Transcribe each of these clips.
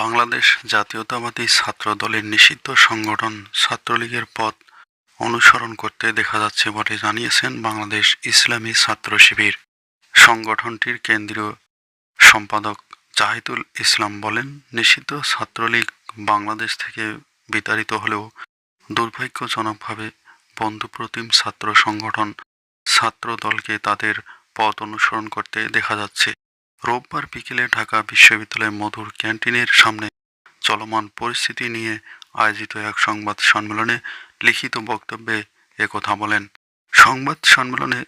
বাংলাদেশ জাতীয়তাবাদী ছাত্র দলের নিষিদ্ধ সংগঠন ছাত্রলীগের পথ অনুসরণ করতে দেখা যাচ্ছে বলে জানিয়েছেন বাংলাদেশ ইসলামী ছাত্র শিবির। সংগঠনটির কেন্দ্রীয় সম্পাদক জাহিদুল ইসলাম বলেন, নিষিদ্ধ ছাত্রলীগ বাংলাদেশ থেকে বিতাড়িত হলেও দুর্ভাগ্যজনকভাবে বন্ধুপ্রতিম ছাত্র সংগঠন ছাত্র দলকে তাদের পথ অনুসরণ করতে দেখা যাচ্ছে। রোববার বিকেলে ঢাকা বিশ্ববিদ্যালয়ের মধুর ক্যান্টিনের সামনে চলমান পরিস্থিতি নিয়ে আয়োজিত এক সংবাদ সম্মেলনে লিখিত বক্তব্যে একথা বলেন। সংবাদ সম্মেলনে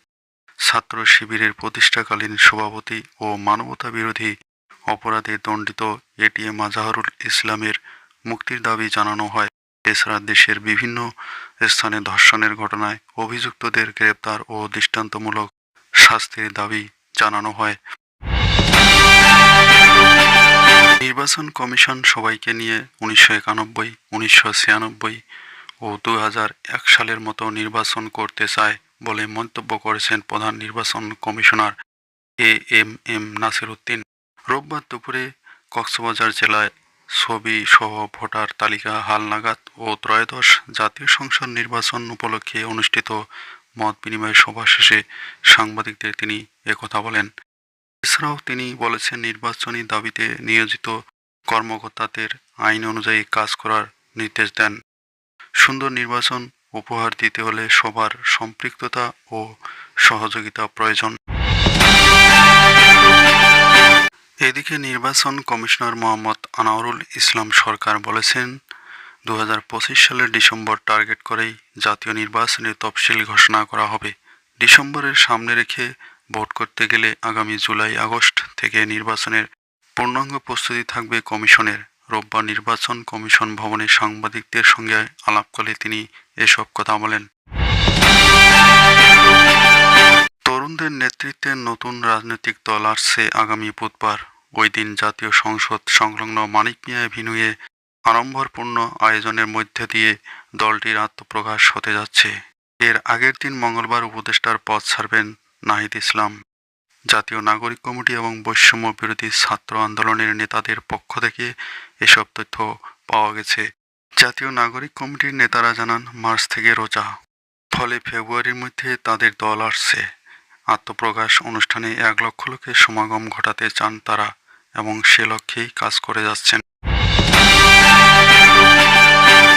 ছাত্র শিবিরের প্রতিষ্ঠাকালীন সভাপতি ও মানবতা বিরোধী অপরাধে দণ্ডিত এটিএম আজাহারুল ইসলামের মুক্তির দাবি জানানো হয়। এছাড়া দেশের বিভিন্ন স্থানে ধর্ষণের ঘটনায় অভিযুক্তদের গ্রেপ্তার ও দৃষ্টান্তমূলক শাস্তির দাবি জানানো হয়। নির্বাচন কমিশন সবাইকে নিয়ে উনিশশো একানব্বই, উনিশশো ছিয়ানব্বই ও দু এক সালের মতো নির্বাচন করতে চায় বলে মন্তব্য করেছেন প্রধান নির্বাচন commissioner A M M Nasir Uddin. রোববার দুপুরে কক্সবাজার জেলায় ছবি সহ ভোটার তালিকা হালনাগাদ ও ত্রয়োদশ জাতীয় সংসদ নির্বাচন উপলক্ষে অনুষ্ঠিত মত বিনিময় সভা শেষে সাংবাদিকদের তিনি একথা বলেন। এছাড়াও তিনি বলেছেন, নির্বাচনী দাবিতে নিয়োজিত কর্মকর্তাদের আইন অনুযায়ী কাজ করার নির্দেশ দেন। সুন্দর নির্বাচন উপহার দিতে হলে সবার সম্পৃক্ততা ও সহযোগিতা প্রয়োজন। এদিকে নির্বাচন কমিশনার মোহাম্মদ আনাউরুল ইসলাম সরকার বলেছেন দু হাজার পঁচিশ সালের ডিসেম্বর টার্গেট করেই জাতীয় নির্বাচনের তফসিল ঘোষণা করা হবে। ডিসেম্বরের সামনে রেখে ভোট করতে গেলে আগামী জুলাই, আগস্ট থেকে নির্বাচনের পূর্ণাঙ্গ প্রস্তুতি থাকবে কমিশনের। রোববার নির্বাচন কমিশন ভবনে সাংবাদিকদের সঙ্গে আলাপকালে তিনি এসব কথা বলেন। তরুণদের নেতৃত্বে নতুন রাজনৈতিক দল আসছে আগামী বুধবার। ওই দিন জাতীয় সংসদ সংলগ্ন মানিক মিয়া এভিনিউয়ে আড়ম্বরপূর্ণ আয়োজনের মধ্যে দিয়ে দলটির আত্মপ্রকাশ হতে যাচ্ছে। এর আগের দিন মঙ্গলবার উপদেষ্টার পদ ছাড়বেন নাহিদ ইসলাম, জাতীয় নাগরিক কমিটি এবং বৈষম্য বিরোধী ছাত্র আন্দোলনের নেতাদের পক্ষ থেকে এসব তথ্য পাওয়া গেছে। জাতীয় নাগরিক কমিটির নেতারা জানান, মার্চ থেকে রোজা। ফলে ফেব্রুয়ারির মধ্যে তাদের দল আসছে। আত্মপ্রকাশ অনুষ্ঠানে এক লক্ষ লোকের সমাগম ঘটাতে চান তারা এবং সে লক্ষ্যেই কাজ করে যাচ্ছেন।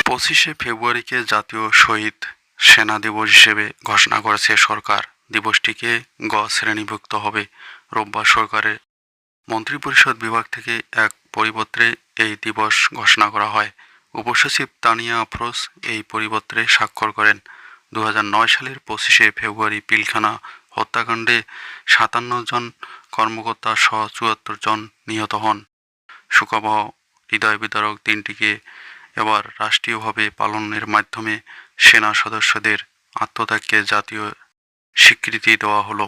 পঁচিশে ফেব্রুয়ারিকে জাতীয় শহীদ সেনা দিবস হিসেবে ঘোষণা করেছে সরকার। দিবসটিকে গ শ্রেণীভুক্ত হবে। রোববার সরকারের মন্ত্রিপরিষদ বিভাগ থেকে এক পরিপত্রে এই দিবস ঘোষণা করা হয়। উপসচিব তানিয়া আফরোজ এই পরিপত্রে স্বাক্ষর করেন। দু হাজার নয় সালের পঁচিশে ফেব্রুয়ারি পিলখানা হত্যাকাণ্ডে সাতান্ন জন কর্মকর্তা সহ চুয়াত্তর জন নিহত হন। সুখবহ হৃদয় বিদারক দিনটিকে এবার রাষ্ট্রীয়ভাবে পালনের মাধ্যমে সেনা সদস্যদের আত্মত্যাগকে জাতীয় স্বীকৃতি দেওয়া হলো।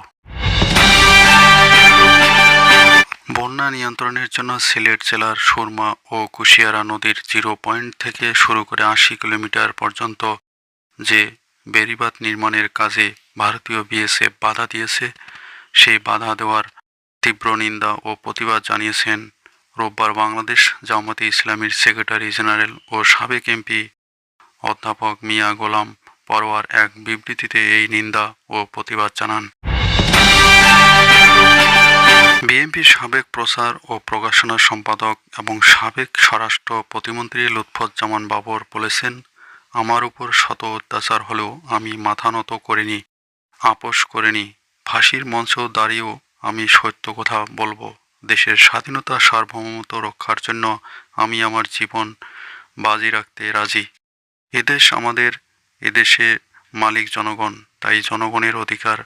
বন্যা নিয়ন্ত্রণের জন্য সিলেট জেলার সুরমা ও কুশিয়ারা নদীর জিরো পয়েন্ট থেকে শুরু করে আশি কিলোমিটার পর্যন্ত যে বেড়িবাঁধ নির্মাণের কাজে ভারতীয় বিএসএফ বাধা দিয়েছে, সেই বাধা দেওয়ার তীব্র নিন্দা ও প্রতিবাদ জানিয়েছেন রোববার বাংলাদেশ জামাতে ইসলামীর সেক্রেটারি জেনারেল ও সাবেক এমপি অধ্যাপক মিয়া গোলাম পরোয়ার এক বিবৃতিতে এই নিন্দা ও প্রতিবাদ জানান। বিএনপির সাবেক প্রচার ও প্রকাশনা সম্পাদক এবং সাবেক স্বরাষ্ট্র প্রতিমন্ত্রী লুৎফুজ্জামান বাবর বলেছেন, আমার উপর শত অত্যাচার হলেও আমি মাথা নত করিনি, আপোষ করিনি। ফাঁসির মঞ্চ দাঁড়িয়েও আমি সত্য কথা বলব। দেশের স্বাধীনতা সার্বভৌমত্ব রক্ষার জন্য আমি আমার জীবন বাজি রাখতে রাজি। এদেশ আমাদের এদেশে মালিক জনগণ, তাই জনগণের অধিকার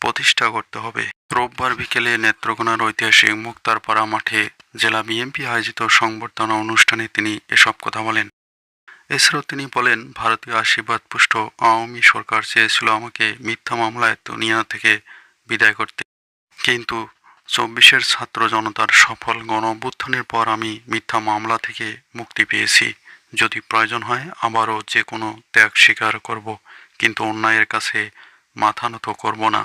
প্রতিষ্ঠা করতে হবে। রোববার বিকেলে নেত্রকোনার ঐতিহাসিক মুক্তারপাড়া মাঠে জেলা বিএনপি আয়োজিত সংবর্ধনা অনুষ্ঠানে তিনি এসব কথা বলেন। এছাড়াও তিনি বলেন, ভারতীয় আশীর্বাদ পুষ্ট আওয়ামী সরকার চেয়েছিল আমাকে মিথ্যা মামলায় দুনিয়া থেকে বিদায় করতে। কিন্তু চব্বিশের ছাত্র জনতার সফল গণ পর আমি মিথ্যা মামলা থেকে মুক্তি পেয়েছি। যদি প্রয়োজন হয়, আবারও যে কোনো ত্যাগ স্বীকার করব, কিন্তু অন্যায়ের কাছে মাথা নত করব না।